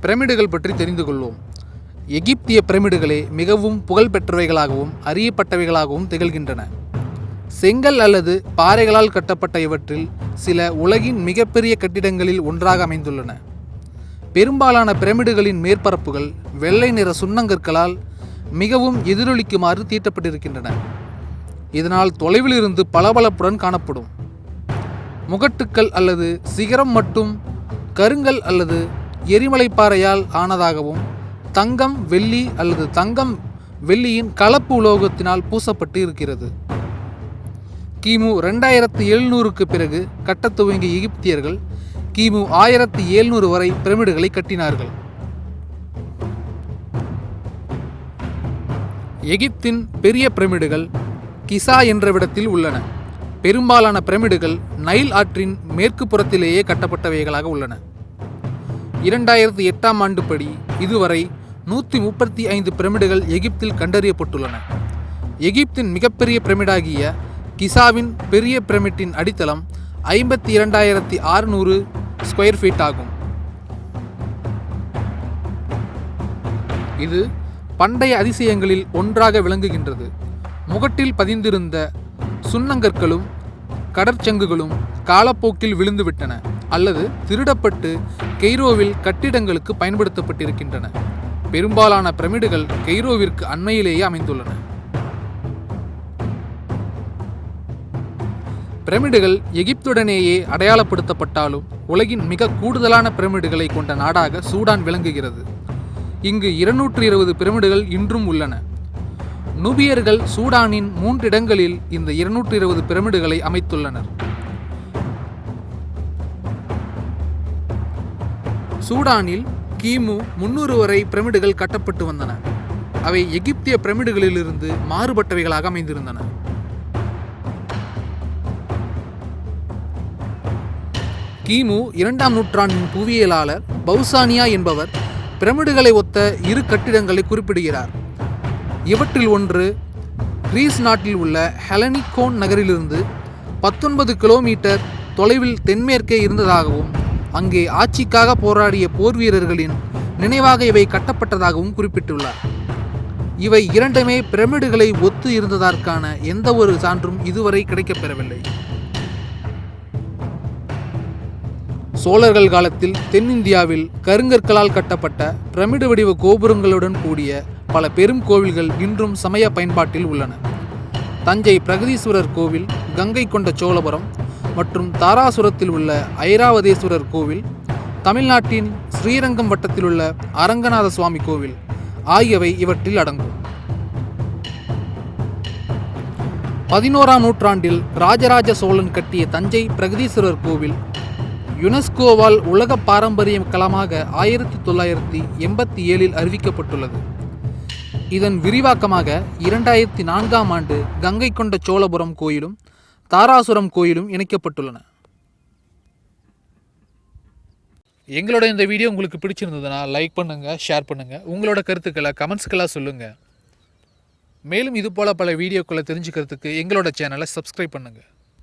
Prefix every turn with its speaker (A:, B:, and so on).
A: பிரமிடுகள் பற்றி தெரிந்து கொள்வோம். எகிப்திய பிரமிடுகளே மிகவும் புகழ்பெற்றவைகளாகவும் அறியப்பட்டவைகளாகவும் திகழ்கின்றன. செங்கல் அல்லது பாறைகளால் கட்டப்பட்ட இவற்றில் சில உலகின் மிகப்பெரிய கட்டிடங்களில் ஒன்றாக அமைந்துள்ளன. பெரும்பாலான பிரமிடுகளின் மேற்பரப்புகள் வெள்ளை நிற சுண்ணங்கற்களால் மிகவும் எதிரொலிக்குமாறு தீட்டப்பட்டிருக்கின்றன. இதனால் தொலைவிலிருந்து பளபளப்புடன் காணப்படும். முகட்டுக்கள் அல்லது சிகரம் மட்டும் கருங்கல் அல்லது எரிமலைப்பாறையால் ஆனதாகவும் தங்கம் வெள்ளி அல்லது தங்கம் வெள்ளியின் கலப்பு உலோகத்தினால் பூசப்பட்டு இருக்கிறது. கிமு ரெண்டாயிரத்து எழுநூறுக்கு பிறகு கட்டத் துவங்கிய எகிப்தியர்கள் கிமு ஆயிரத்தி எழுநூறு வரை பிரமிடுகளை கட்டினார்கள். எகிப்தின் பெரிய பிரமிடுகள் கிசா என்ற விடத்தில் உள்ளன. பெரும்பாலான பிரமிடுகள் நைல் ஆற்றின் மேற்கு புறத்திலேயே கட்டப்பட்டவைகளாக உள்ளன. இரண்டாயிரத்தி எட்டாம் ஆண்டு படி இதுவரை நூற்றி முப்பத்தி ஐந்து பிரமிடுகள் எகிப்தில் கண்டறியப்பட்டுள்ளன. எகிப்தின் மிகப்பெரிய பிரமிடாகிய கிசாவின் பெரிய பிரமிட்டின் அடித்தளம் ஐம்பத்தி இரண்டாயிரத்தி அறுநூறு ஸ்கொயர் ஃபீட் ஆகும். இது பண்டைய அதிசயங்களில் ஒன்றாக விளங்குகின்றது. முகட்டில் பதிந்திருந்த சுண்ணங்கற்களும் கடற்சங்குகளும் காலப்போக்கில் விழுந்துவிட்டன. அல்லது திருடப்பட்டு கெய்ரோவில் கட்டிடங்களுக்கு பயன்படுத்தப்பட்டிருக்கின்றன. பெரும்பாலான பிரமிடுகள் கெய்ரோவிற்கு அண்மையிலேயே அமைந்துள்ளன. பிரமிடுகள் எகிப்துடனேயே அடையாளப்படுத்தப்பட்டாலும் உலகின் மிக கூடுதலான பிரமிடுகளை கொண்ட நாடாக சூடான் விளங்குகிறது. இங்கு இருநூற்றி இருபது பிரமிடுகள் இன்றும் உள்ளன. நூபியர்கள் சூடானின் மூன்று இடங்களில் இந்த இருநூற்றி இருபது பிரமிடுகளை அமைத்துள்ளனர். சூடானில் கிமு முன்னூறு வரை பிரமிடுகள் கட்டப்பட்டு வந்தன. அவை எகிப்திய பிரமிடுகளிலிருந்து மாறுபட்டவைகளாக அமைந்திருந்தன. கிமு இரண்டாம் நூற்றாண்டின் புவியியலாளர் பௌசானியா என்பவர் பிரமிடுகளை ஒத்த இரு கட்டிடங்களை குறிப்பிடுகிறார். இவற்றில் ஒன்று கிரீஸ் நாட்டில் உள்ள ஹெலனிகோன் நகரிலிருந்து பத்தொன்பது கிலோமீட்டர் தொலைவில் தென்மேற்கே இருந்ததாகவும் அங்கே ஆட்சிக்காக போராடிய போர் வீரர்களின் நினைவாக இவை கட்டப்பட்டதாகவும் குறிப்பிட்டுள்ளார். இவை இரண்டுமே பிரமிடுகளை ஒத்து இருந்ததற்கான எந்த ஒரு சான்றும் இதுவரை கிடைக்கப்பெறவில்லை. சோழர்கள் காலத்தில் தென்னிந்தியாவில் கருங்கற்களால் கட்டப்பட்ட பிரமிடு வடிவ கோபுரங்களுடன் கூடிய பல பெரும் கோவில்கள் இன்றும் சமய பயன்பாட்டில் உள்ளன. தஞ்சை பிரகதீஸ்வரர் கோவில் கங்கை கொண்ட சோழபுரம் மற்றும் தாராசுரத்தில் உள்ள ஐராவதேஸ்வரர் கோவில் தமிழ்நாட்டின் ஸ்ரீரங்கம் வட்டத்தில் உள்ள அரங்கநாத சுவாமி கோவில் ஆகியவை இவற்றில் அடங்கும். பதினோராம் நூற்றாண்டில் ராஜராஜ சோழன் கட்டிய தஞ்சை பிரகதீஸ்வரர் கோவில் யுனெஸ்கோவால் உலக பாரம்பரிய களமாக ஆயிரத்தி தொள்ளாயிரத்தி எண்பத்தி ஏழில் அறிவிக்கப்பட்டுள்ளது. இதன் விரிவாக்கமாக இரண்டாயிரத்தி நான்காம் ஆண்டு கங்கை கொண்ட சோழபுரம் கோயிலும் தாராசுரம் கோயிலும் இணைக்கப்பட்டுள்ளன. எங்களோட இந்த வீடியோ உங்களுக்கு பிடிச்சிருந்ததுன்னா லைக் பண்ணுங்கள் ஷேர் பண்ணுங்கள் உங்களோட கருத்துக்களை கமெண்ட்ஸ்களாக சொல்லுங்கள் மேலும் இது போல் பல வீடியோக்களை தெரிஞ்சுக்கிறதுக்கு எங்களோட சேனலை சப்ஸ்கிரைப் பண்ணுங்கள்